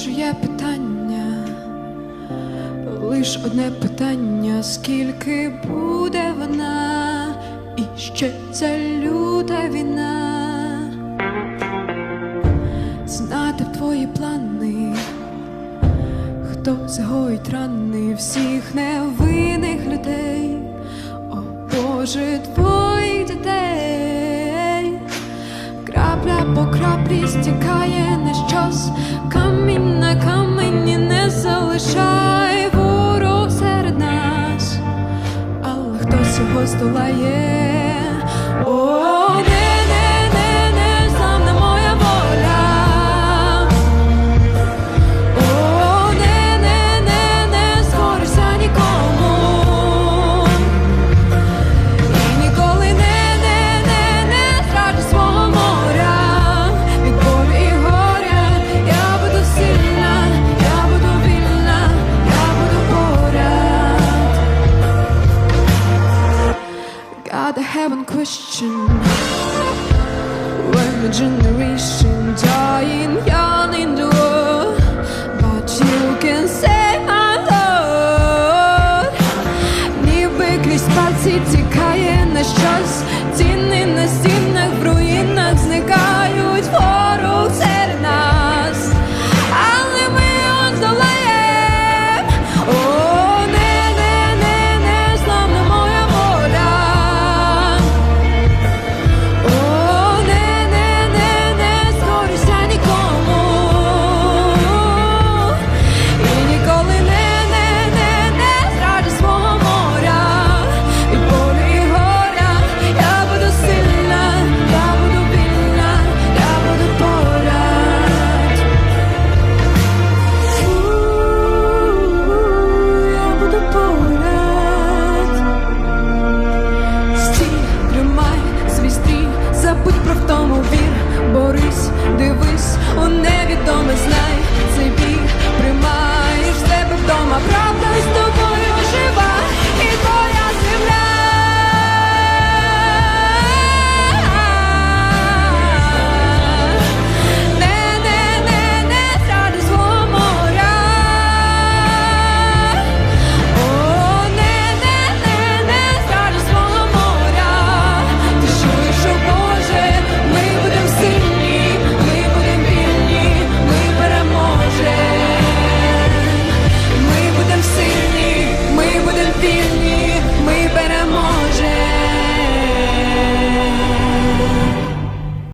Боже, є питання, лиш одне питання, скільки буде вона, і ще ця люта війна, знати твої плани, хто загоїть рани всіх невинних людей, о Боже, твоїх дітей. Крапля по краплі стікає на щось, але хтось його haven't questioned when the generation dying young in the world, but you can say my Lord. Ніби крізь пальці тікає наш час, ціни на стінах в руїнах зникають.